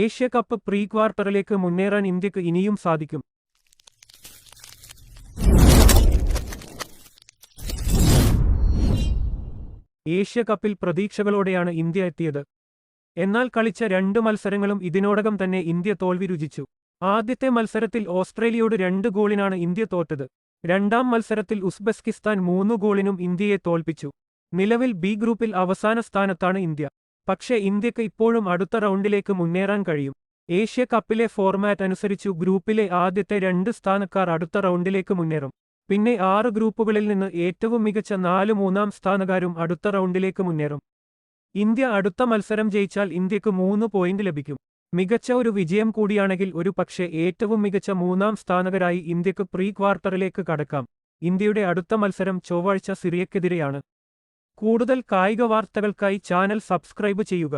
Asia cup pre ക്വാർട്ടറിലേക്ക് മുന്നേറാൻ ഇന്ത്യയ്ക്ക് ഇനിയും സാധിക്കും. ഏഷ്യ കപ്പിൽ പ്രതീക്ഷകളോടെയാണ് ഇന്ത്യ എത്തിയത്. എന്നാൽ കളിച്ച രണ്ട് മത്സരങ്ങളും ഇതിനോടകം തന്നെ ഇന്ത്യ തോൽവി രുചിച്ചു. ആദ്യത്തെ മത്സരത്തിൽ ഓസ്ട്രേലിയയോട് രണ്ട് ഗോളിനാണ് ഇന്ത്യ തോറ്റത്. രണ്ടാം മത്സരത്തിൽ ഉസ്ബെസ്കിസ്ഥാൻ മൂന്ന് ഗോളിനും ഇന്ത്യയെ തോൽപ്പിച്ചു. നിലവിൽ ബി ഗ്രൂപ്പിൽ അവസാന സ്ഥാനത്താണ് ഇന്ത്യ. പക്ഷേ ഇന്ത്യയ്ക്ക് ഇപ്പോഴും അടുത്ത റൗണ്ടിലേക്ക് മുന്നേറാൻ കഴിയും. ഏഷ്യ കപ്പിലെ ഫോർമാറ്റ് അനുസരിച്ചു ഗ്രൂപ്പിലെ ആദ്യത്തെ രണ്ട് സ്ഥാനക്കാർ അടുത്ത റൗണ്ടിലേക്ക് മുന്നേറും. പിന്നെ ആറ് ഗ്രൂപ്പുകളിൽ നിന്ന് ഏറ്റവും മികച്ച നാല് മൂന്നാം സ്ഥാനക്കാരും അടുത്ത റൗണ്ടിലേക്ക് മുന്നേറും. ഇന്ത്യ അടുത്ത മത്സരം ജയിച്ചാൽ ഇന്ത്യയ്ക്ക് മൂന്ന് പോയിന്റ് ലഭിക്കും. മികച്ച ഒരു വിജയം കൂടിയാണെങ്കിൽ ഒരു പക്ഷേ ഏറ്റവും മികച്ച മൂന്നാം സ്ഥാനകരായി ഇന്ത്യയ്ക്ക് പ്രീ ക്വാർട്ടറിലേക്ക് കടക്കാം. ഇന്ത്യയുടെ അടുത്ത മത്സരം ചൊവ്വാഴ്ച സിറിയക്കെതിരെയാണ്. കൂടുതൽ കായിക വാർത്തകൾക്കായി ചാനൽ സബ്സ്ക്രൈബ് ചെയ്യുക.